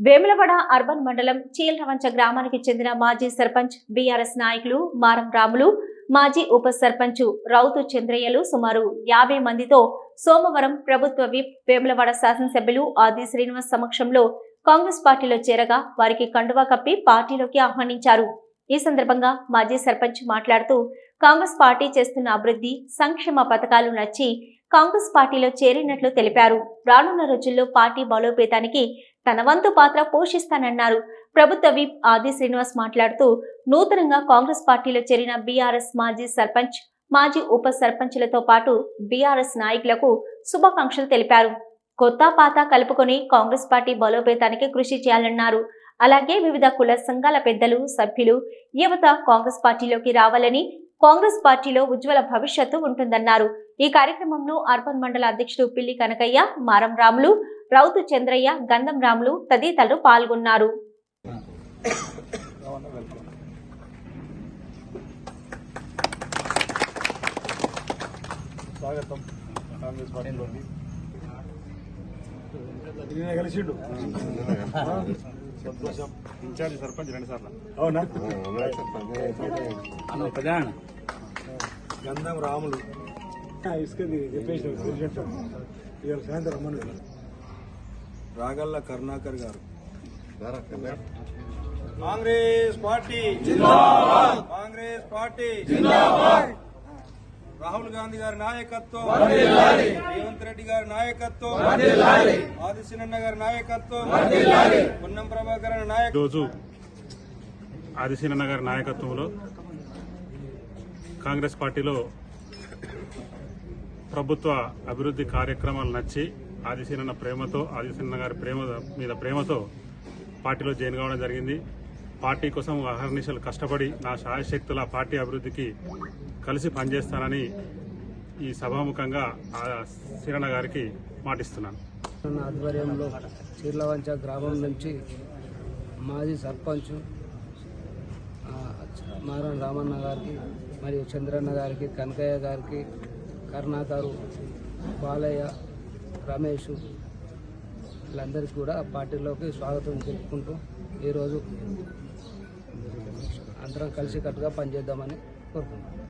Vemulawada urban మండలం చీలరవంచ గ్రామానికి చెందిన మాజీ సర్పంచ్ బీఆర్ఎస్ నాయకులు మారం రాములు మాజీ ఉప సర్పంచ్ రౌతు చంద్రయ్యలు సుమారు యాభై మందితో సోమవారం ప్రభుత్వ విప్ వేములవాడ శాసనసభ్యులు ఆది శ్రీనివాస్ సమక్షంలో కాంగ్రెస్ పార్టీలో చేరగా వారికి కండువా కప్పి పార్టీలోకి ఆహ్వానించారు. ఈ సందర్భంగా మాజీ సర్పంచ్ మాట్లాడుతూ కాంగ్రెస్ పార్టీ చేస్తున్న అభివృద్ధి సంక్షేమ పథకాలు నచ్చి కాంగ్రెస్ పార్టీలో చేరినట్లు తెలిపారు. రానున్న రోజుల్లో పార్టీ బలోపేతానికి తన వంతు పాత్ర పోషిస్తానన్నారు. ప్రభుత్వ విప్ ఆది శ్రీనివాస్ మాట్లాడుతూ నూతనంగా కాంగ్రెస్ పార్టీలో చేరిన బీఆర్ఎస్ మాజీ సర్పంచ్ మాజీ ఉప సర్పంచ్లతో పాటు బీఆర్ఎస్ నాయకులకు శుభాకాంక్షలు తెలిపారు. కొత్త పాత కలుపుకొని కాంగ్రెస్ పార్టీ బలోపేతానికి కృషి చేయాలన్నారు. అలాగే వివిధ కుల సంఘాల పెద్దలు సభ్యులు యువత కాంగ్రెస్ పార్టీలోకి రావాలని కాంగ్రెస్ పార్టీలో ఉజ్వల భవిష్యత్తు ఉంటుందన్నారు. ఈ కార్యక్రమంలో అర్బన్ మండల అధ్యక్షుడు పిల్లి కనకయ్య మారం రాములు రౌతు చంద్రయ్య గంధం రాములు తదితరులు పాల్గొన్నారు. స్వాగతం. కాంగ్రెస్ పార్టీలోకి ఈయన కలిసిండు. సంతోషం. ఇన్ఛార్జ్ సర్పంచ్ రెండు సార్లు. అవునా? అన్న ప్రధాన. గంధం రాములు. ఇసుకది చెప్పేసి ఇవాళ సాయంత్రం రమ్మను రాగల్ల కరుణాకర్ గారు. కాంగ్రెస్ పార్టీ. కాంగ్రెస్ పార్టీ. రాహుల్ గాంధీ గారి నాయకత్వం. రేవంత్ రెడ్డి గారి నాయకత్వం. ఆదిశీనన్న గారి నాయకత్వం. పొన్నం ప్రభాకర్ నాయకత్వం. ఈరోజు ఆదిశీనన్న గారి నాయకత్వంలో కాంగ్రెస్ పార్టీలో ప్రభుత్వ అభివృద్ధి కార్యక్రమాలు నచ్చి ఆదిశీనన్న ప్రేమతో ఆదిశీనన్న గారి ప్రేమ మీద ప్రేమతో పార్టీలో జాయిన్ కావడం జరిగింది. పార్టీ కోసం అహర్నిశలు కష్టపడి నా శాయశక్తుల పార్టీ అభివృద్ధికి కలిసి పనిచేస్తానని ఈ సభాముఖంగా ఆ శీరణ గారికి మాటిస్తున్నాను. ఆధ్వర్యంలో చీర్లవంచ గ్రామం నుంచి మాజీ సర్పంచ్ మారం రామన్న గారికి మరియు చంద్రన్న గారికి కనకయ్య గారికి కరుణాకరు బాలయ్య రమేష్ వీళ్ళందరికీ కూడా పార్టీలోకి స్వాగతం తెలుపుకుంటూ ఈరోజు అందరం కలిసికట్టుగా పనిచేద్దామని కోరుకుంటున్నాం.